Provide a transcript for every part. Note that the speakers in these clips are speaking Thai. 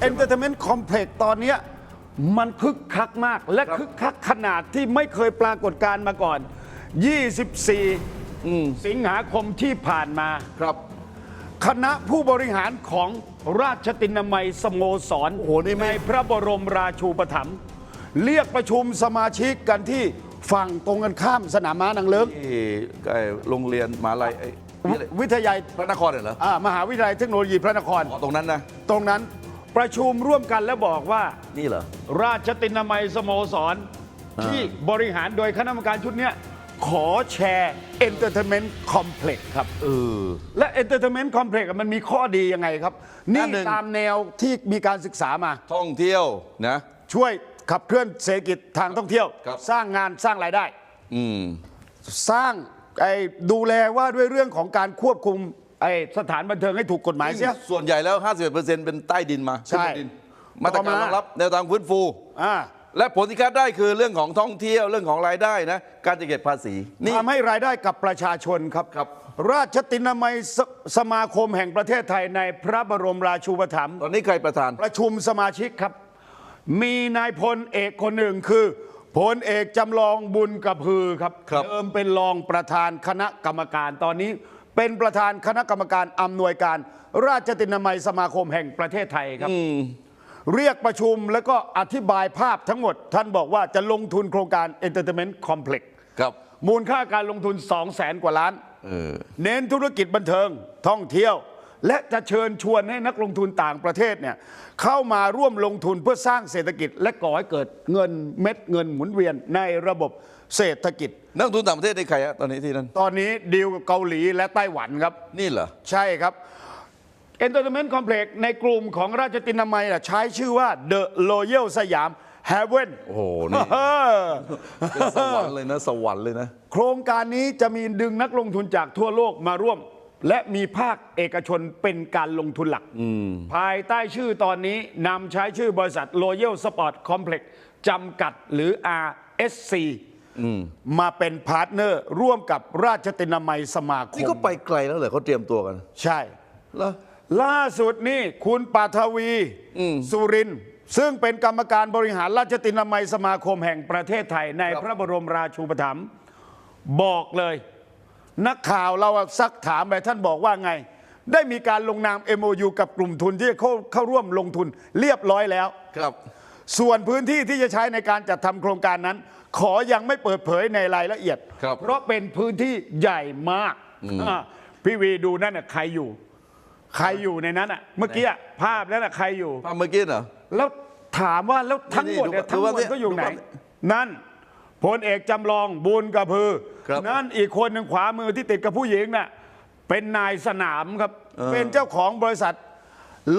เอนเตอร์เทนเมนต์คอมเพล็กซ์ตอนเนี้ยมันคึกคักมาก และครับคึกคักขนาดที่ไม่เคยปรากฏการณ์มาก่อน 24 สิงหาคมที่ผ่านมา ครับ คณะผู้บริหารของราชตินามัยสโมสรโอ้โหนี่ไม่ ในพระบรมราชูปถัมภ์เรียกประชุมสมาชิกกันที่ฝั่งตรงกันข้ามสนามม้านางเลิ้งที่ไอ้โรงเรียนมหาลัยไอ้นี่อะไรวิทยาลัยพระนครเนี่ยเหรออ่ามหาวิทยาลัยเทคโนโลยีพระนคร อ๋อตรงนั้นนะ ตรงนั้น ประชุมร่วมกันและบอกว่า นี่เหรอ ราชตินามัยสโมสรที่บริหารโดยคณะกรรมการชุดเนี้ยขอแชร์เอนเตอร์เทนเมนต์คอมเพล็กซ์ครับ เออ และเอนเตอร์เทนเมนต์คอมเพล็กซ์มันมีข้อดียังไงครับ นี่อันหนึ่ง ตามแนวที่มีการศึกษามา ท่องเที่ยวนะ ช่วยขับเคลื่อนเศรษฐกิจทางท่องเที่ยว ครับ สร้างงานสร้างรายได้ อืม สร้างไอ้ดูแลว่าด้วยเรื่องของการควบคุม ไอ้สถานบันเทิงให้ถูกกฎหมายเสีย ส่วนใหญ่แล้ว 51%เป็นใต้ดินมาใช่ขึ้นบนดินมาตรการต่อมารรองรับแนวทางฟื้นฟู อ่าและผลที่คาดได้คือเรื่องของท่องเที่ยวเรื่องของรายได้นะ การจะเก็บภาษีนี่ ทำให้รายได้กับประชาชนครับ ครับ ราชตินามัยสสมาคมแห่งประเทศไทยในพระบรมราชูปถัมภ์ ตอนนี้ใครประธาน ประชุมสมาชิกครับ มีนายพลเอกคนหนึ่งคือพลเอกจำลองบุญกระพือครับครับ เดิมเป็นรองประธานคณะกรรมการตอนนี้ เป็นประธานคณะกรรมการอำนวยการ ราชตินามัยสมาคมแห่งประเทศไทยครับ เรียกประชุมแล้วก็อธิบายภาพทั้งหมด ท่านบอกว่าจะลงทุนโครงการ Entertainment Complex ครับมูลค่าการลงทุน 2 0 0แสนกว่าล้านเออเน้นธุรกิจบันเทิงท่องเที่ยว และจะเชิญชวนให้นักลงทุนต่างประเทศเนี่ยเข้ามาร่วมลงทุนเพื่อสร้างเศรษฐกิจ และก่อให้เกิดเงินเม็ดเงินหมุนเวียนในระบบ เศรษฐกิจ นักลงทุนต่างประเทศได้ใครอะตอนนี้ที่นั่นตอนนี้ดีลกับเกาหลีและไต้หวันครับ นี่เหรอ ใช่ครับ Entertainment Complex ในกลุ่มของราชตินามัยน่ะใช้ชื่อว่า The Royal สยาม Heaven โอ้โหนี่เออเป็นสวรรค์เลยนะ สวรรค์เลยนะ โครงการนี้จะมีดึงนักลงทุนจากทั่วโลกมาร่วม และมีภาคเอกชนเป็นการลงทุนหลัก ภายใต้ชื่อตอนนี้นำใช้ชื่อบริษัท Royal Sport Complex จำกัดหรือ RSC มาเป็นพาร์ทเนอร์ร่วมกับราชตินามัยสมาคนี่มก็ไปไกลแล้วเหรอเขาเตรียมตัวกัน ใช่แล้วล่าสุดนี่คุณปาทวีสุรินทร์ซึ่งเป็นกรรมการบริหารราชตินามัยสมาคมแห่งประเทศไทยในครับพระบรมราชูปถัมภ์บอกเลย นักข่าวเราซักถามไปท่านบอกว่าไง ได้มีการลงนาม MOU กับกลุ่มทุนที่จะเข้าเข้าร่วมลงทุนเรียบร้อยแล้วครับ ส่วนพื้นที่ที่จะใช้ในการจัดทำโครงการนั้น ขอยังไม่เปิดเผยในรายละเอียด ครับเพราะเป็นพื้นที่ใหญ่มากอะพี่วีดูนั่นน่ะใครอยู่ ใครอยู่ในนั้นอะ เมื่อกี้อะภาพนั้นน่ะใครอยู่ ภาพเมื่อกี้เหรอ แล้วถามว่าแล้วทั้งหมดเนี่ยนี่ทั้งหมดดูว่าก็อยู่ไหน ดูว่านั่นพลเอกจำลองบุญกระพือ ครับนั่นอีกคนหนึ่งขวามือที่ติดกับผู้หญิงน่ะเป็นนายสนามครับเป็นเจ้าของบริษัท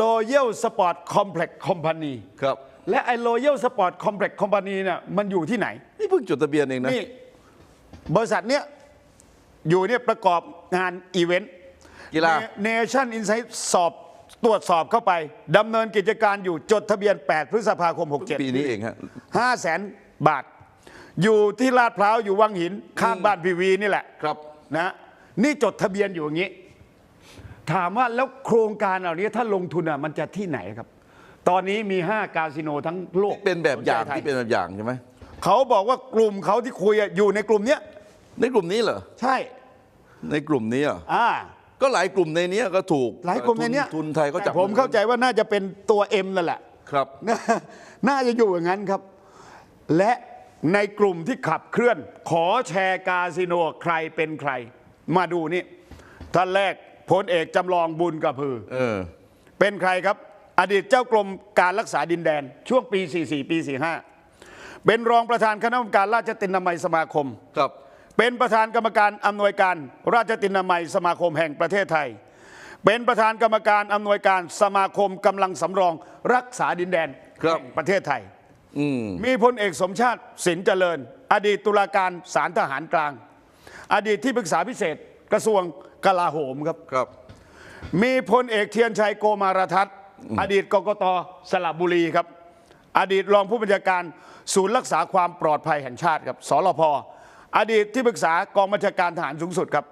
Royal Sport Complex Company ครับ และไอ้ Royal Sport Complex Company เนี่ยมันอยู่ที่ไหน นี่เพิ่งจดทะเบียนเองนะ นี่บริษัทเนี้ยอยู่เนี่ยประกอบงานอีเวนต์กีฬา เนชั่นอินไซต์สอบตรวจสอบเข้าไปดำเนินกิจการอยู่จดทะเบียน 8 พฤษภาคม 67ปีนี้เองฮะห้าแสนบาท อยู่ที่ลาดพร้าวอยู่วังหินข้างบ้านพีวีนี่แหละครับนะนี่จดทะเบียนอยู่อย่างนี้ ถามว่าแล้วโครงการเหล่านี้ถ้าลงทุนอะมันจะที่ไหนครับ ตอนนี้มี 5 คาสิโนทั้งโลกเป็นแบบอย่างขใจไทที่เป็นแบบอย่างใช่ไหมเขาบอกว่ากลุ่มเขาที่คุยอะอยู่ในกลุ่มเนี้ยในกลุ่มนี้เหรอใช่ในกลุ่มนี้เหรออ่า ก็หลายกลุ่มในนี้ก็ถูกหลายกลุ่มในเนี้ยทุทุนไทยก็จับแต่ผมเข้าใจว่าน่าจะเป็นตัวเอ็มนั่นแหละครับน่าน่าจะอยู่อย่างนั้นครับ และในกลุ่มที่ขับเคลื่อน ขอแชร์กาสิโนใครเป็นใคร มาดูนี่ท่านแรกพลเอกจำลองบุญกระพือ เออ เป็นใครครับ อดีตเจ้ากรมการรักษาดินแดน ช่วงปี 44 ปี 45 เป็นรองประธานคณะกรรมการราชตินามัยสมาคมครับ เป็นประธานกรรมการอำนวยการราชตินามัยสมาคมแห่งประเทศไทย เป็นประธานกรรมการอำนวยการสมาคมกำลังสำรองรักษาดินแดนครับแห่งประเทศไทยอืมมีพลเอกสมชาติสินเจริญ อดีตตุลาการศาลทหารกลาง อดีตที่ปรึกษาพิเศษกระทรวงกลาโหมครับครับ มีพลเอกเทียนชัยโกมารทัศน์ อดีตกกตสระบุรีครับ อดีตรองผู้บัญชาการศูนย์รักษาความปลอดภัยแห่งชาติครับสรพอดีตที่ปรึกษากองบัญชาการทหารสูงสุดครับ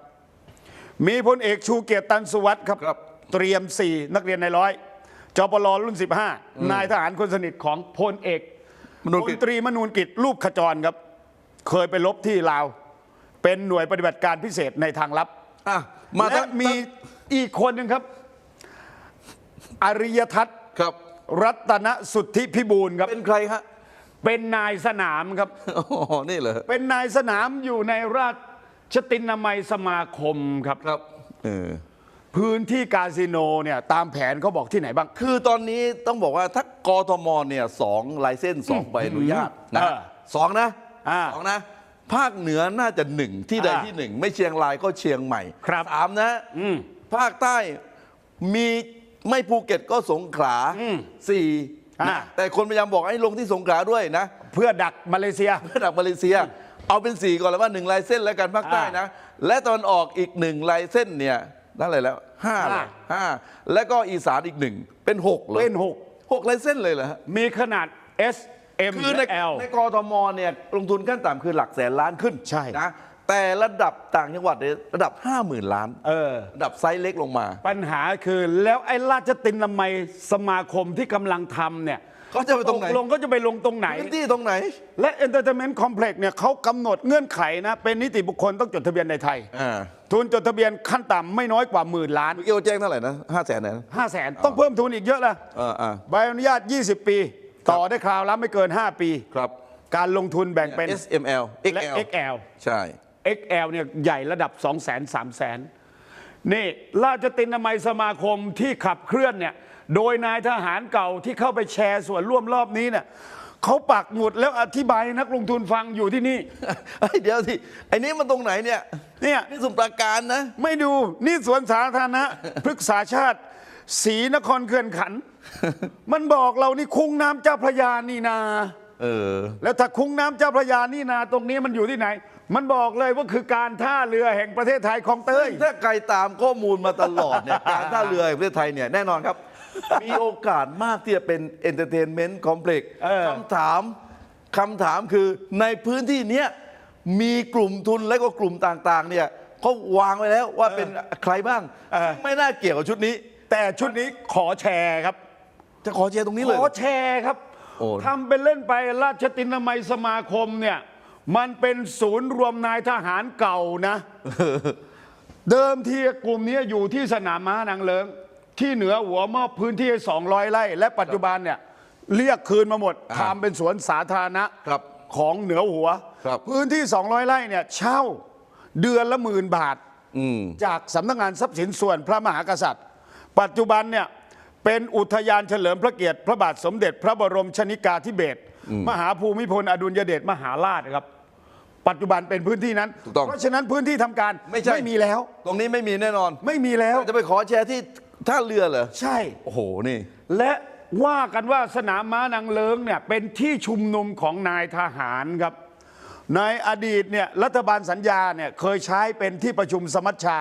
มีพลเอกชูเกียรติตันสุวัสดิ์ครับครับเตรียมสี่นักเรียนในร้อยจจปลรุ่น 15 นายทหารคนสนิทของพลเอกมนูลพกิลจตรีมนูลกิจรูปขจรครับ เคยไปลบที่ลาว เป็นหน่วยปฏิบัติการพิเศษในทางลับอะมาและทั้งมีอีกคนหนึ่งครับ อริยทัศน์ครับ รัตนสุทธิพิบูลครับ เป็นใครฮะเป็นนายสนามครับอ๋อนี่เหรอเป็นนายสนามอยู่ในราชตินามัยสมาคมครับครับเออพื้นที่คาสิโนเนี่ยตามแผนเขาบอกที่ไหนบ้าง คือตอนนี้ต้องบอกว่าถ้ากทมเนี่ยสองลายเส้นสองใบอนุญาตนะเออสองนะอ่าสองนะ ภาคเหนือน่าจะหนึ่งที่ใดอ่าที่หนึ่ง ไม่เชียงรายก็เชียงใหม่ครับสามนะอืมภาคใต้มี ไม่ภูเก็ตก็สงขลาอืมสี่อ่านะแต่คนพยายามบอกให้ลงที่สงขลาด้วยนะ เพื่อดักมาเลเซียระดับมาเลเซีย เอาเป็นสี่ก่อนแล้วว่าหนึ่งลายเส้นแล้วกันภาคใต้นะ และตอนออกอีกหนึ่งลายเส้นเนี่ยนั่นอะไรแล้วห้าห้าเหรอห้าแล้วก็อีสานอีกหนึ่งเป็นหกเลยเป็นหกหกลายเส้นเลยเหรอฮะมีขนาด S M คือในและ L ในกรทมเนี่ยลงทุนขั้นต่ำคือหลักแสนล้านขึ้นใช่นะ แต่ระดับต่างจังหวัดเนี่ยระดับ 5 0,000 ล้านเออ ระดับไซส์เล็กลงมา ปัญหาคือแล้วไอ้ราชตินามัยสมาคมที่กำลังทำเนี่ยเขาจะไปตรงไหนลงก็จะไปลงตรงไหน พื้นที่ตรงไหน และ Entertainment Complex เนี่ยเขากำหนดเงื่อนไขนะ เป็นนิติบุคคลต้องจดทะเบียนในไทย อ่า ทุนจดทะเบียนขั้นต่ำไม่น้อยกว่าหมื่นล้านเมื่อกี้เราแจ้งเท่าไหร่นะห้าแสนนะ 5 0 0แสนต้องเพิ่มทุนอีกเยอะละเอออ่า ใบอนุญาต 20 ปี ต่อได้คราวละไม่เกิน 5 ปี ครับ การลงทุนแบ่งเป็น SML และ XL XL ใช่ XL เนี่ยใหญ่ระดับ 2 0 0 0 0 0 3 0 0 0 0 นี่ราชตินามัยสมาคมที่ขับเคลื่อนเนี่ยโดยนายทหารเก่าที่เข้าไปแชร์ส่วนร่วมรอบนี้เนี่ยเขาปักหมุดแล้วอธิบายให้นักลงทุนฟังอยู่ที่นี่ เฮ้ยเดี๋ยวสิไอ้นี้มันตรงไหนเนี่ยเนี่ยนี่สมุทรปราการนะ ไม่ดูนี่สวนสาธารณะพฤกษาชาติศรีนครเขื่อนขันธ์มันบอกเรานี่คุ้งน้ำเจ้าพระยานี่นา เออ แล้วถ้าคุ้งน้ำเจ้าพระยานี่นา ตรงนี้มันอยู่ที่ไหน มันบอกเลยว่าคือการท่าเรือแห่งประเทศไทยคลองเตย ถ้าใครตามข้อมูลมาตลอดเนี่ยการท่าเรือแห่งประเทศไทยเนี่ยแน่นอนครับ มีโอกาสมากที่จะเป็นเอนเตอร์เทนเมนต์คอมเพล็กซ์เออ คำถามคำถามคือในพื้นที่เนี้ยมีกลุ่มทุนและก็กลุ่มต่างๆเนี่ยเขาวางไว้แล้วว่าเป็นใครบ้างซึ่งไม่น่าเกี่ยวกับชุดนี้ แต่ชุดนี้ขอแชร์ครับ จะขอเชียร์ตรงนี้เลย ขอแชร์ครับโอ้ ทำเป็นเล่นไปราชตินามัยสมาคมเนี่ย มันเป็นศูนย์รวมนายทหารเก่านะ เดิมทีกลุ่มนี้อยู่ที่สนามม้านางเลิง ที่เหนือหัวมอบพื้นที่200ไร่และปัจจุบันเนี่ยเรียกคืนมาหมดอ่าทำเป็นสวนสาธารณะครับของเหนือหัวครับพื้นที่ 200 ไร่เนี่ยเช่าเดือนละหมื่นบาทอืมจากสำนักงานทรัพย์สินส่วนพระมหากษัตริย์ ปัจจุบันเนี่ยเป็นอุทยานเฉลิมพระเกียรติ พระบาทสมเด็จพระบรมชนิกาธิเบศรมหาภูมิพลอดุลยเดชมหาราชครับ ปัจจุบันเป็นพื้นที่นั้น ถูกต้อง เพราะฉะนั้นพื้นที่ทำการไม่ใช่มีแล้ว ตรงนี้ไม่มีแน่นอนไม่มีแล้ว จะไปขอแชร์ที่ท่าเรือเหรอใช่ โอ้โหนี่ และว่ากันว่าสนามม้านางเลิงเนี่ยเป็นที่ชุมนุมของนายทหารครับ ในอดีตเนี่ยรัฐบาลสัญญาเนี่ยเคยใช้เป็นที่ประชุมสมัชชา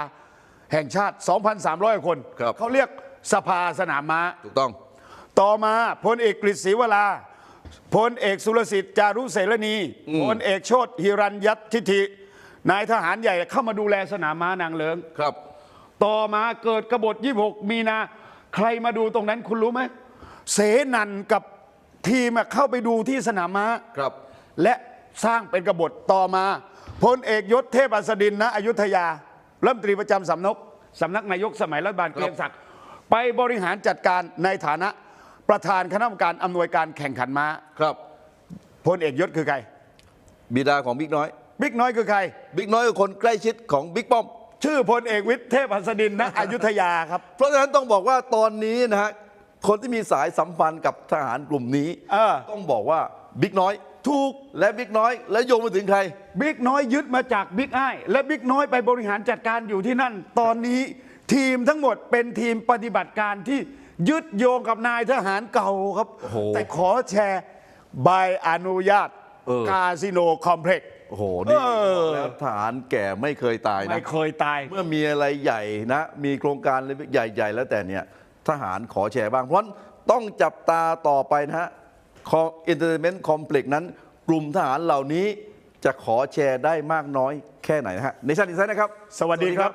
แห่งชาติ 2,300 คน ครับ เขาเรียกสภาสนามม้า ถูกต้อง ต่อมาพลเอกกฤษศรีวรา พลเอกสุรสิทธิ์จารุเสรณีพลเอกโชติฮิรัญยัตทิธินายทหารใหญ่เข้ามาดูแลสนามม้านางเลิงครับ ต่อมาเกิดกบฏ 26 มีนา ใครมาดูตรงนั้นคุณรู้ไหมเสนันกับทีมอะเข้าไปดูที่สนามม้าครับ และสร้างเป็นกบฏต่อมาพลเอกยศเทพอัสดินนะอยุธยารัฐมนตรีประจำสำนักสำนักนายกสมัยรัฐบาลเกรียงศักดิ์ไปบริหารจัดการในฐานะ ประธานคณะกรรมการอำนวยการแข่งขันม้าครับพลเอกยศคือใคร บิดาของบิ๊กน้อย บิ๊กน้อยคือใคร บิ๊กน้อยคือคนใกล้ชิดของบิ๊กป้อม ชื่อพลเอกวิทย์เทพหัสดินนะอยุธยาครับ เพราะฉะนั้นต้องบอกว่าตอนนี้นะฮะคนที่มีสายสัมพันธ์กับทหารกลุ่มนี้เออต้องบอกว่าบิ๊กน้อยถูกและบิ๊กน้อย และโยงไปถึงใครบิ๊กน้อยยึดมาจากบิ๊กไอ้และบิ๊กน้อยไปบริหารจัดการอยู่ที่นั่น ตอนนี้ทีมทั้งหมดเป็นทีมปฏิบัติการที่ ยึดโยงกับนายทหารเก่าครับโอ้โหแต่ขอแชร์ใบอนุญาตเออคาสิโนคอมเพล็กซ์โอ้โห นี่เออบอกแล้วทหารแก่ไม่เคยตายนะ ไม่เคยตาย เมื่อมีอะไรใหญ่นะ มีโครงการอะไรใหญ่ๆ แล้วแต่เนี่ย ทหารขอแชร์บ้าง เพราะฉะนั้นต้องจับตาต่อไปนะฮะคอเอนเตอร์เทนเมนต์คอมเพล็กซ์นั้น กลุ่มทหารเหล่านี้จะขอแชร์ได้มากน้อยแค่ไหนนะฮะ ในชั้นอินไซด์นะครับ สวัสดีครับ